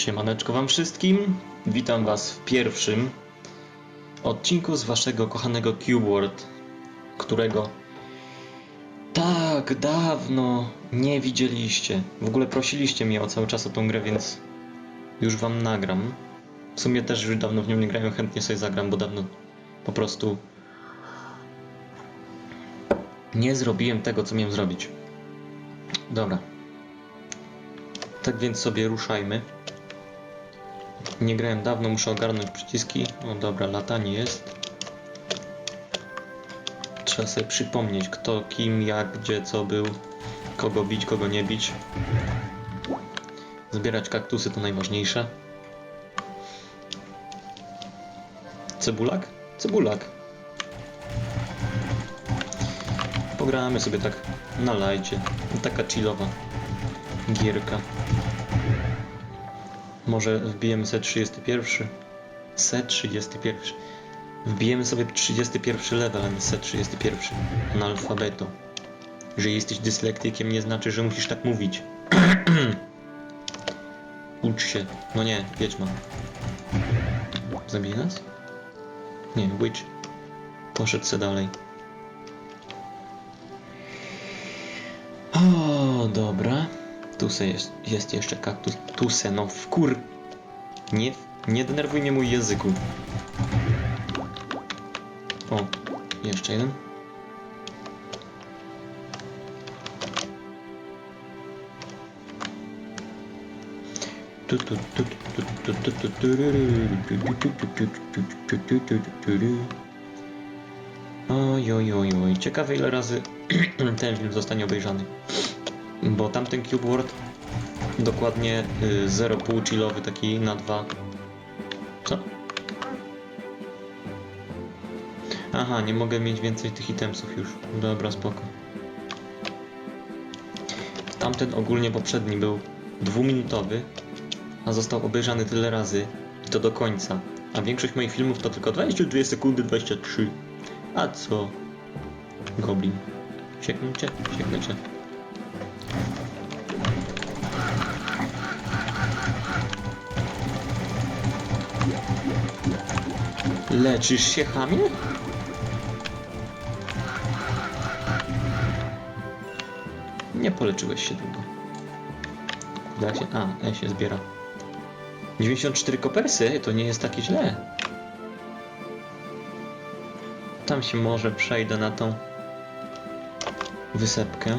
Siemaneczko wam wszystkim. Witam was w pierwszym odcinku z waszego kochanego Cube World, którego tak dawno nie widzieliście. W ogóle prosiliście mnie o cały czas o tą grę, więc już wam nagram. W sumie też już dawno w nią nie grałem, chętnie sobie zagram, bo dawno po prostu nie zrobiłem tego, co miałem zrobić. Dobra. Tak więc sobie ruszajmy. Nie grałem dawno, muszę ogarnąć przyciski. O dobra, latanie jest. Trzeba sobie przypomnieć, kto, kim, jak, gdzie, co był, kogo bić, kogo nie bić. Zbierać kaktusy to najważniejsze. Cebulak? Cebulak. Pogramy sobie tak na lajcie. Taka chillowa gierka. Może wbijemy sobie 31. Set 31. Wbijemy sobie 31 level, set 31. Analfabeto. Że jesteś dyslektykiem nie znaczy, że musisz tak mówić. Ucz się. No nie, wiedźma. Zabije nas? Nie, witch. Poszedł se dalej. O, dobra kaktusy, jest, jest jeszcze kaktus, tuse, no wkur... Nie, nie denerwuj mnie mój języku. O, jeszcze jeden. Oj, oj, oj, oj. Ciekawe ile razy ten film zostanie obejrzany. Bo tamten Cube World dokładnie y, 0,5 chillowy taki na 2. Co? Aha, nie mogę mieć więcej tych itemsów już. Dobra, spoko. Tamten ogólnie poprzedni był dwuminutowy, a został obejrzany tyle razy i to do końca. A większość moich filmów to tylko 22 sekundy 23. A co? Goblin. Sieknijcie? Sieknijcie. Leczysz się, chamie? Nie poleczyłeś się długo. Da się? A, E się zbiera. 94 kopersy? To nie jest takie źle. Tam się może przejdę na tą wysepkę.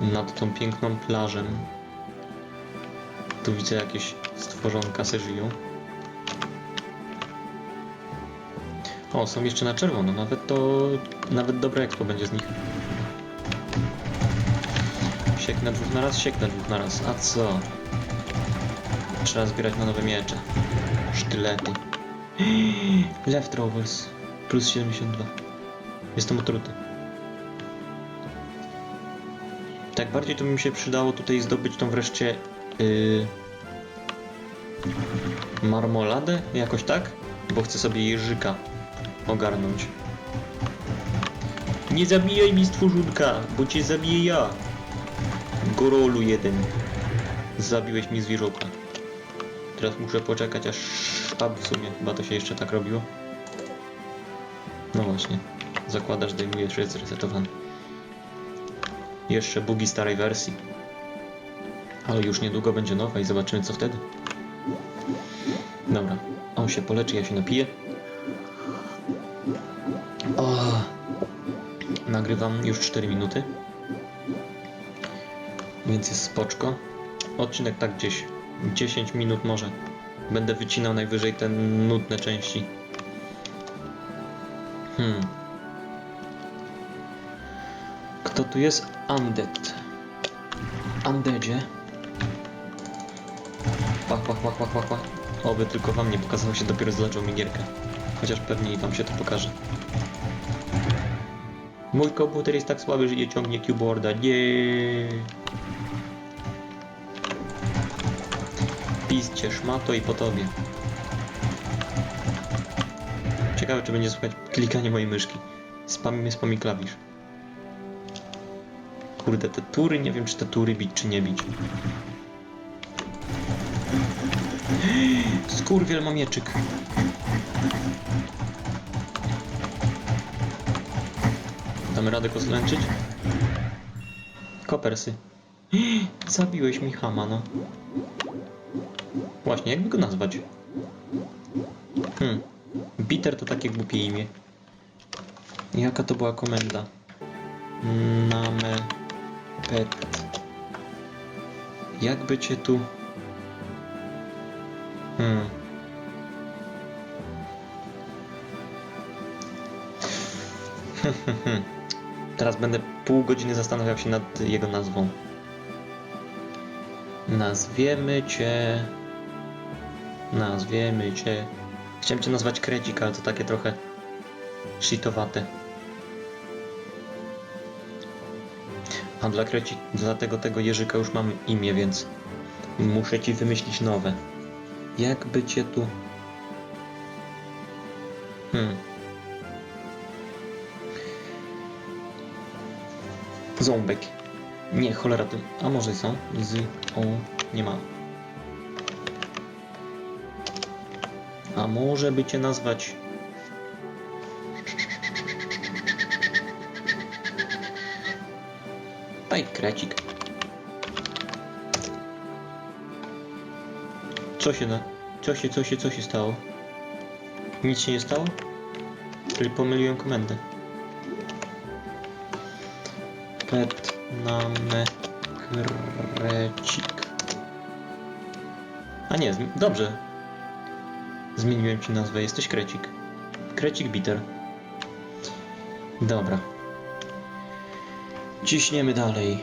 Nad tą piękną plażą. Tu widzę jakieś stworzonka se żyją. O, są jeszcze na czerwono. Nawet to... Nawet dobre expo będzie z nich. Siek dwóch na raz, siek dwóch na raz. A co? Trzeba zbierać na nowe miecze. Sztylety. Leftovers. Plus 72. Jestem otruty. Tak bardziej to mi się przydało tutaj zdobyć tą wreszcie... Yy, marmoladę? Jakoś tak? Bo chcę sobie jeżyka ogarnąć. Nie zabijaj mi stworzunka, bo cię zabiję ja. Gorolu jeden. Zabiłeś mi zwierzoka. Teraz muszę poczekać aż... A w sumie chyba to się jeszcze tak robiło. No właśnie. Zakładasz, zdejmujesz, jest zresetowany. Jeszcze bugi starej wersji. Ale już niedługo będzie nowa i zobaczymy co wtedy. Dobra. On się poleczy, ja się napiję. Nagrywam już 4 minuty. Więc jest spoczko. Odcinek tak gdzieś 10 minut może. Będę wycinał najwyżej te nudne części. Hmm. Kto tu jest? Undead. Undeadzie. Pach, pach, pach, pach, pach, pach. Oby tylko wam nie pokazało się dopiero zleczą mi gierkę. Chociaż pewnie i wam się to pokaże. Mój komputer jest tak słaby, że nie ciągnie keyboarda. Nie. Piszcie szmato i po tobie. Ciekawe, czy będzie słychać klikanie mojej myszki. Spamimy spami klawisz. Kurde, te tury, nie wiem czy te tury bić, czy nie bić. Skurwiel ma mieczyk. Damy radę go zlęczyć? Kopersy. Zabiłeś mi Hama, no. Właśnie, jakby go nazwać? Hmm. Bitter to takie głupie imię. Jaka to była komenda? Name pet. Jakby cię tu... Hmm. Teraz będę pół godziny zastanawiał się nad jego nazwą. Nazwiemy cię... Nazwiemy cię... Chciałem cię nazwać Kredzik, ale to takie trochę... shitowate. A dla Krecik, dla tego, tego Jerzyka już mam imię, więc muszę ci wymyślić nowe. Jakby cię tu... Hmm. Ząbek. Nie, cholera, to... A może są? Z... O... Nie ma. A może by cię nazwać... Daj krecik. Co się na... Co się, co się, co się stało? Nic się nie stało? Czyli pomyliłem komendę. Pet name krecik. A nie, dobrze. Zmieniłem ci nazwę, jesteś krecik. Krecik bitter. Dobra. Ciśniemy dalej.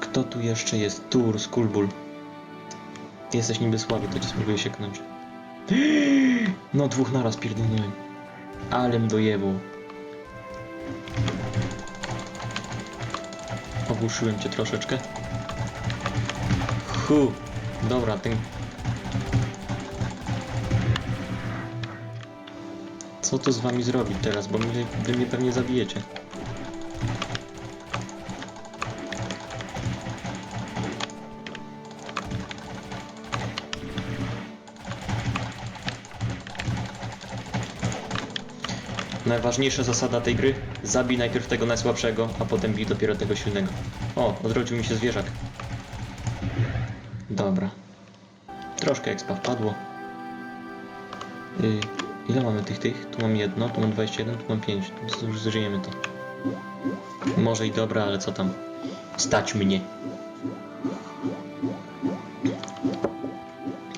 Kto tu jeszcze jest? Tur, Skullbull. Jesteś niby słaby, to cię spróbuję sieknąć. No dwóch naraz pierdolnąłem. Alem dojebał. Ogłuszyłem cię troszeczkę. Hu. Dobra, ten... Co to z wami zrobić teraz, bo mnie, wy mnie pewnie zabijecie. Najważniejsza zasada tej gry, zabij najpierw tego najsłabszego, a potem bij dopiero tego silnego. O, odrodził mi się zwierzak. Dobra. Troszkę expa wpadło. Yy, ile mamy tych tych? Tu mam jedno, tu mam 21, tu mam 5. To już zużyjemy to. Może i dobra, ale co tam? Stać mnie.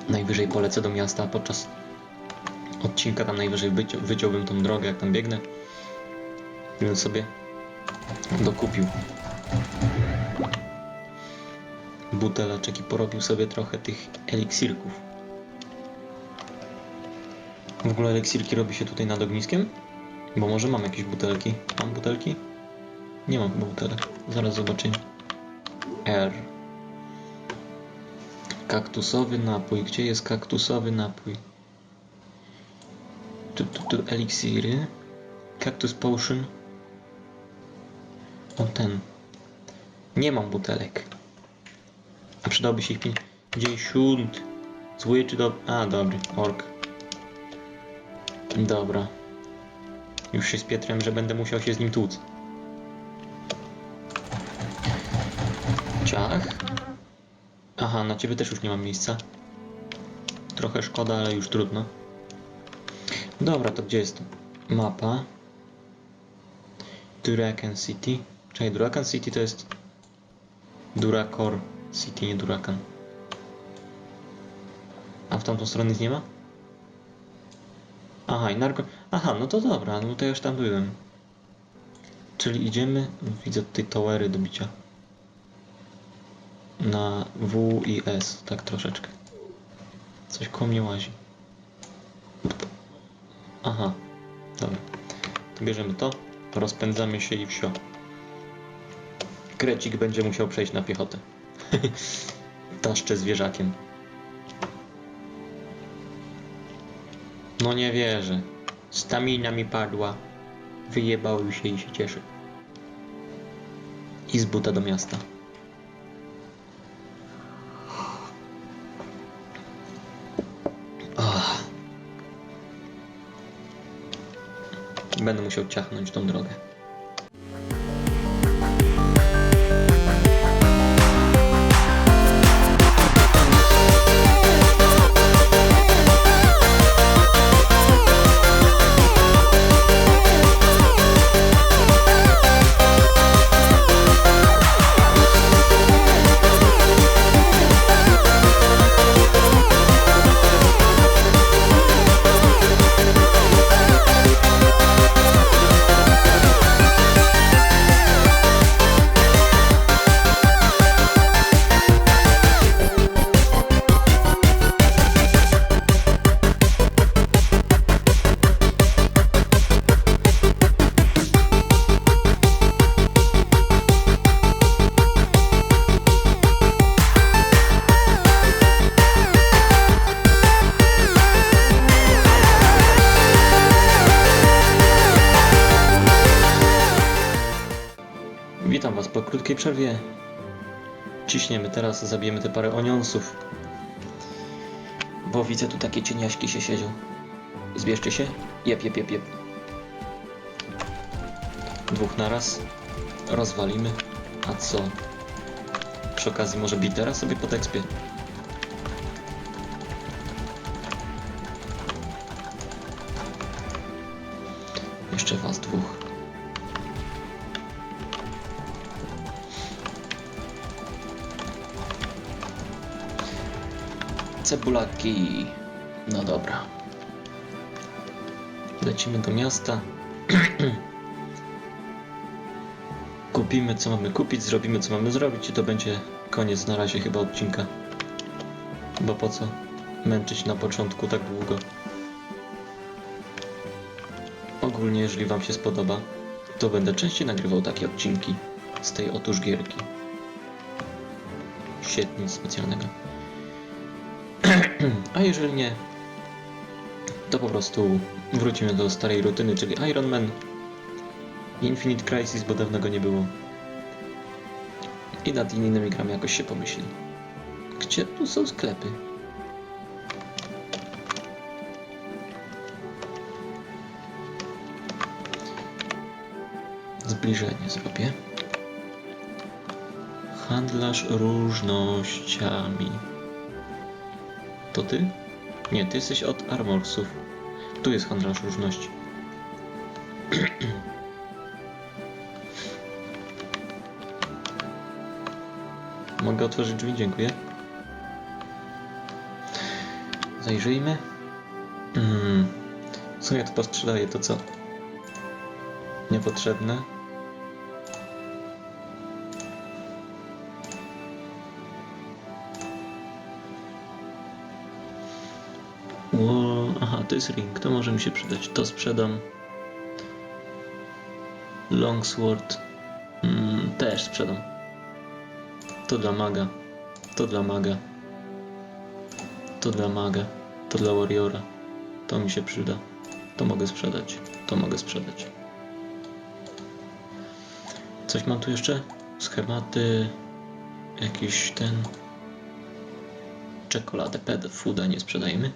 Najwyżej polecę do miasta, podczas odcinka tam najwyżej wycią, wyciąłbym tą drogę, jak tam biegnę. Bym sobie dokupił buteleczek i porobił sobie trochę tych eliksirków. W ogóle eliksirki robi się tutaj nad ogniskiem? Bo może mam jakieś butelki. Mam butelki? Nie mam butelek. Zaraz zobaczymy. R. Kaktusowy napój. Gdzie jest kaktusowy napój? Tu, tu, tu eliksiry. Cactus Potion. O ten. Nie mam butelek. A przydałby się ich 50. Zły czy do... A, dobry. Ork. Dobra. Już się spietrem, że będę musiał się z nim tłuc. Ciach. Aha, na ciebie też już nie mam miejsca. Trochę szkoda, ale już trudno. Dobra, to gdzie jest mapa? Durakan City. Czekaj, Durakan City to jest Durakor City, nie Durakan. A w tamtą stronę nic nie ma? Aha, i narko... Aha, no to dobra, no to ja już tam byłem. Czyli idziemy... Widzę tutaj towery do bicia. Na W i S, tak troszeczkę. Coś koło mnie łazi. Aha, dobra. To bierzemy to, rozpędzamy się i wsio. Krecik będzie musiał przejść na piechotę. Taszczę zwierzakiem. No nie wierzę. Stamina mi padła. Wyjebał się i się cieszy. I z buta do miasta. Będę musiał ciachnąć tą drogę. Ciśniemy teraz, zabijemy te parę onionsów. Bo widzę tu takie cieniaśki się siedzą. Zbierzcie się. Jep, jep, jep, jep. Dwóch naraz. Rozwalimy. A co? Przy okazji może bitera sobie podekspię. Jeszcze was dwóch. Cebulaki. No dobra. Lecimy do miasta. Kupimy co mamy kupić, zrobimy co mamy zrobić i to będzie koniec na razie chyba odcinka. Bo po co męczyć na początku tak długo? Ogólnie, jeżeli Wam się spodoba, to będę częściej nagrywał takie odcinki z tej otóż gierki. Świetnie, nic specjalnego. A jeżeli nie, to po prostu wrócimy do starej rutyny, czyli Iron Man, Infinite Crisis, bo dawno go nie było. I nad innymi grami jakoś się pomyśli. Gdzie tu są sklepy? Zbliżenie zrobię. Handlarz różnościami. To ty? Nie, ty jesteś od Armorsów. Tu jest handlarz różności. Mogę otworzyć drzwi? Dziękuję. Zajrzyjmy. Mm. Co ja tu posprzedaję? To co? Niepotrzebne. Ło, aha, to jest ring, to może mi się przydać. To sprzedam. Longsword mm, też sprzedam. To dla maga. To dla maga. To dla maga. To dla warriora. To mi się przyda. To mogę sprzedać. To mogę sprzedać. Coś mam tu jeszcze? Schematy. Jakiś ten. Czekoladę ped fooda nie sprzedajemy.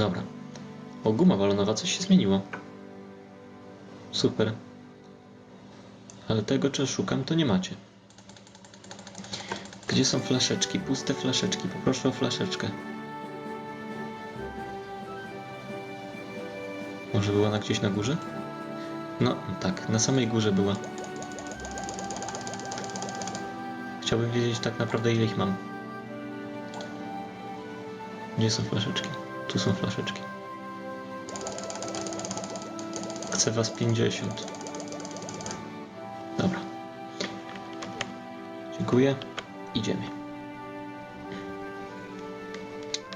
Dobra. O, guma balonowa, coś się zmieniło. Super. Ale tego, czego szukam, to nie macie. Gdzie są flaszeczki? Puste flaszeczki. Poproszę o flaszeczkę. Może była na gdzieś na górze? No, tak, na samej górze była. Chciałbym wiedzieć tak naprawdę ile ich mam. Gdzie są flaszeczki? Tu są flaszeczki. Chcę was 50. Dobra. Dziękuję. Idziemy.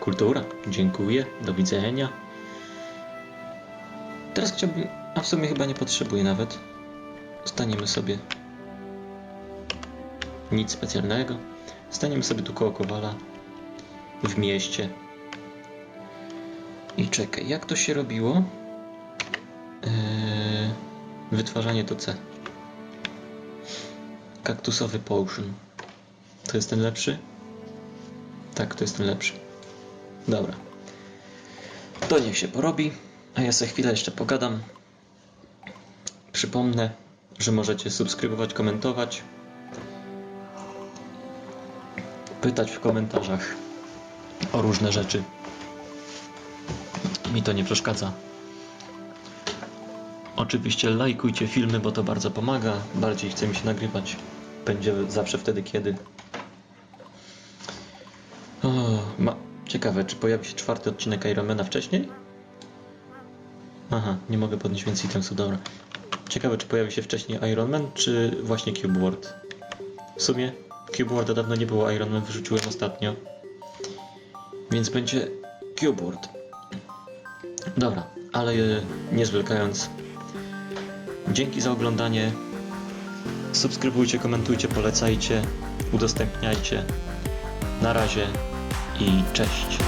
Kultura. Dziękuję. Do widzenia. Teraz chciałbym... A w sumie chyba nie potrzebuję nawet. Staniemy sobie... Nic specjalnego. Staniemy sobie tu koło Kowala. W mieście. Czekaj, jak to się robiło? Eee, wytwarzanie to C. Kaktusowy potion. To jest ten lepszy? Tak, to jest ten lepszy. Dobra. To niech się porobi. A ja za chwilę jeszcze pogadam. Przypomnę, że możecie subskrybować, komentować, pytać w komentarzach o różne rzeczy. Mi to nie przeszkadza. Oczywiście lajkujcie filmy, bo to bardzo pomaga. Bardziej chce mi się nagrywać. Będzie zawsze wtedy, kiedy. O, ma... Ciekawe, czy pojawi się czwarty odcinek Ironmana wcześniej? Aha, nie mogę podnieść więcej itemsu, dobra. Ciekawe, czy pojawi się wcześniej Iron Man, czy właśnie Cube World. W sumie Cube Worlda dawno nie było, Iron Man wyrzuciłem ostatnio. Więc będzie Cube World. Dobra, ale e, nie zwlekając. Dzięki za oglądanie. Subskrybujcie, komentujcie, polecajcie, udostępniajcie. Na razie i cześć.